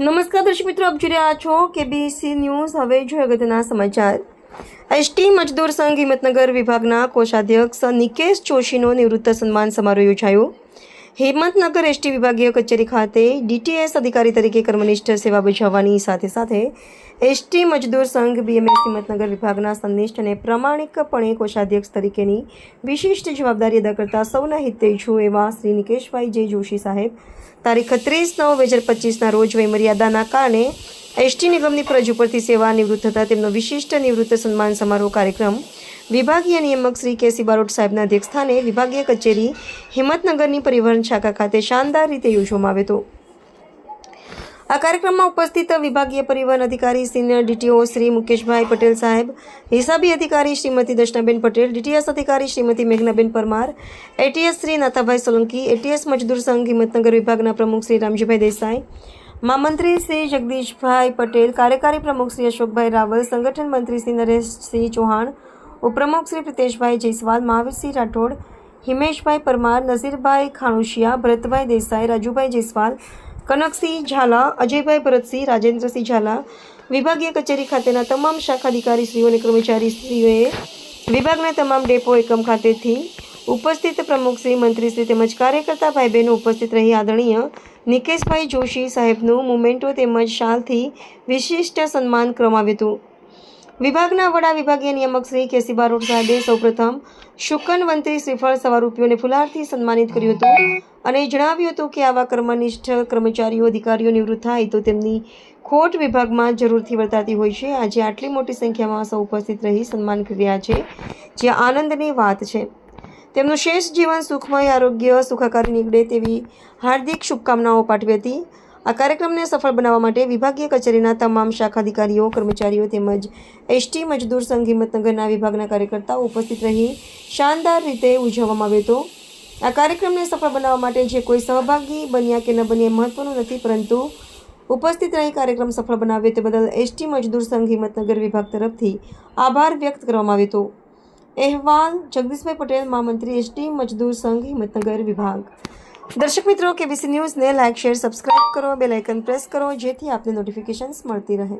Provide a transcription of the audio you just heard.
નમસ્કાર દર્શક મિત્રો, આપ જોઈ રહ્યા છો કેબીસી ન્યૂઝ હવે જોઈએ અગત્યના સમાચાર. એસટી મજદૂર સંઘ હિંમતનગર વિભાગના કોષાધ્યક્ષ નિકેશ જોશીનો નિવૃત્ત સન્માન સમારોહ યોજાયો. હિંમતનગર એસટી વિભાગીય કચેરી ખાતે ડીટીએસ અધિકારી તરીકે કર્મનિષ્ઠ સેવા બજાવવાની સાથે સાથે એસટી મજદૂર સંઘ બીએમએસ હિંમતનગર વિભાગના સંનિષ્ઠ અને પ્રામાણિકપણે કોષાધ્યક્ષ તરીકેની વિશિષ્ટ જવાબદારી અદા કરતા સૌના હિતેચ્છુ એવા શ્રી નિકેશભાઈ જે જોશી સાહેબ. તારીખ ત્રીસ નવ બે હજાર પચીસના રોજ વયમર્યાદાના કારણે એસટી નિગમની ફરજ ઉપરથી સેવા નિવૃત્ત થતા તેમનો વિશિષ્ટ નિવૃત્ત સન્માન સમારોહ કાર્યક્રમ વિભાગીય નિયામક શ્રી કેસી બારોટ સાહેબના અધ્યક્ષસ્થાને વિભાગીય કચેરી હિંમતનગરની પરિવહન શાખા ખાતે શાનદાર રીતે યોજવામાં આવ્યો હતો. આ કાર્યક્રમમાં ઉપસ્થિત વિભાગીય પરિવહન અધિકારી સિનિયર ડીટીઓ શ્રી મુકેશભાઈ પટેલ સાહેબ, હિસાબી અધિકારી શ્રીમતી દર્શનાબેન પટેલ, ડીટીએસ અધિકારી શ્રીમતી મેઘનાબેન પરમાર, એટીએસ શ્રી નાથાભાઈ સોલંકી, એટીએસ મજદૂર સંઘ હિંમતનગર વિભાગના પ્રમુખ શ્રી રામજીભાઈ દેસાઈ મહામંત્રી શ્રી જગદીશભાઈ પટેલ, કાર્યકારી પ્રમુખ શ્રી અશોકભાઈ રાવલ, સંગઠન મંત્રી શ્રી નરેશસિંહ ચૌહાણ ઉપપ્રમુખ શ્રી પ્રિતેશભાઈ જયસ્વાલ મહાવીરસિંહ રાઠોડ, હિમેશભાઈ પરમાર, નઝીરભાઈ ખાણુશિયા, ભરતભાઈ દેસાઈ, રાજુભાઈ જયસ્વાલ, કનકસિંહ ઝાલા, અજયભાઈ ભરતસિંહ, રાજેન્દ્રસિંહ ઝાલા, વિભાગીય કચેરી ખાતેના તમામ શાખા અધિકારીશ્રીઓ અને કર્મચારીશ્રીઓએ વિભાગના તમામ ડેપો એકમ ખાતેથી ઉપસ્થિત પ્રમુખશ્રી મંત્રીશ્રી તેમજ કાર્યકર્તા ભાઈ બહેનો ઉપસ્થિત રહી આદરણીય નિકેશભાઈ જોશી સાહેબનું મુમેન્ટો તેમજ શાલથી વિશિષ્ટ સન્માન કરવામાં આવ્યું હતું. વિભાગના વડા વિભાગીય નિયામક શ્રી કેસી બારોટ સાહેબે સૌપ્રથમ શુકનવંતી શ્રીફળ સવારૂપીઓને ફુલારથી સન્માનિત કર્યું હતું અને જણાવ્યું હતું કે આવા કર્મનિષ્ઠ કર્મચારીઓ, અધિકારીઓ નિવૃત્ત થાય તો તેમની ખોટ વિભાગમાં જરૂરથી વર્તાતી હોય છે. આજે આટલી મોટી સંખ્યામાં સૌ ઉપસ્થિત રહી સન્માન કરી રહ્યા છે, જે આનંદની વાત છે. તેમનું શેષ જીવન સુખમય, આરોગ્ય સુખાકારી નીકળે તેવી હાર્દિક શુભકામનાઓ પાઠવી હતી. આ કાર્યક્રમને સફળ બનાવવા માટે વિભાગીય કચેરીના તમામ શાખા અધિકારીઓ કર્મચારીઓ તેમજ એસટી મજદૂર સંઘ હિંમતનગરના વિભાગના કાર્યકર્તાઓ ઉપસ્થિત રહી શાનદાર રીતે ઉજવવામાં આવ્યો હતો. આ કાર્યક્રમને સફળ બનાવવા માટે જે કોઈ સહભાગી બન્યા કે ન બન્યા મહત્વનું નથી, પરંતુ ઉપસ્થિત રહી કાર્યક્રમ સફળ બનાવ્યો તે બદલ એસટી મજદૂર સંઘ હિંમતનગર વિભાગ તરફથી આભાર વ્યક્ત કરવામાં આવ્યો હતો. અહેવાલ, જગદીશભાઈ પટેલ, મહામંત્રી, એસટી મજદૂર સંઘ હિંમતનગર વિભાગ. દર્શક મિત્રો, કેબીસી ન્યૂઝને લાઇક, શેર, સબસ્ક્રાઇબ કરો, બેલ આઇકન પ્રેસ કરો, જેથી આપને નોટિફિકેશન્સ મળતી રહે.